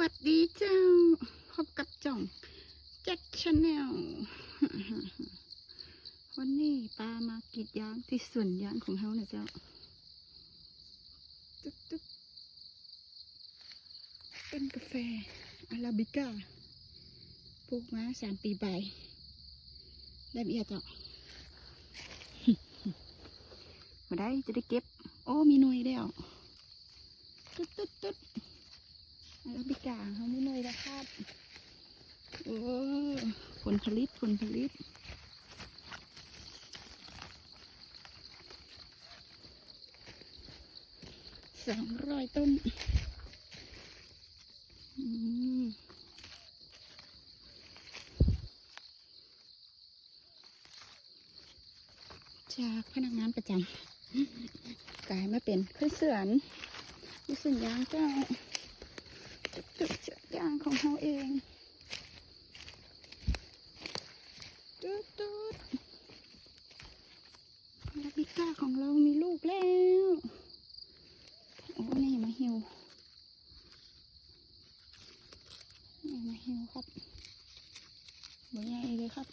วัสดีเจ้า พบกับจ่องแจ็คชาแนลวันนี้ปลามากีดยางที่สวนยางของเฮานะเจ้าตึ๊ดตึ๊ดเป็นกาแฟอาราบิก้าปลูกมาสามปีใบได้เอียดเจ้ามาได้จะได้เก็บ โอ้มีหน่วยแล้วตึ๊ดตึ๊ดตึ๊ด อาราบิกาเขาไม่เลยนะครับโอ้ผลผลิตผลผลิตสองร้อยต้นจากพนักงานประจำกลายมาเป็นเครื่องเสือนที่สวนยางเจ้า อกยางของเราเองตุ๊ดตุ๊ดลาบิก้าของเรามีลูกแล้ว โอ้นี่มาหิวนี่มาหิวครับบ่ใหญ่เลยครับ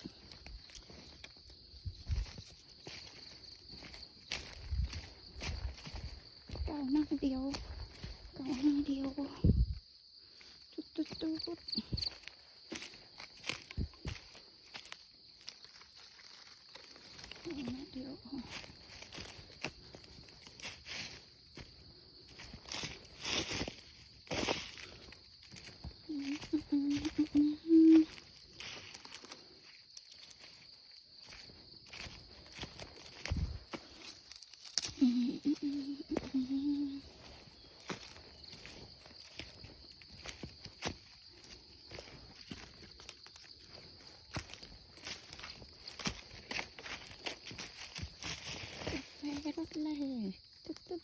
เก้าหน้าเดียวเก้าหน้าเดียว ตุ๊ด ตุ๊ดตุ๊ดเอานะเดี๋ยวแม่รถ เลยตุ๊ดตุ๊ด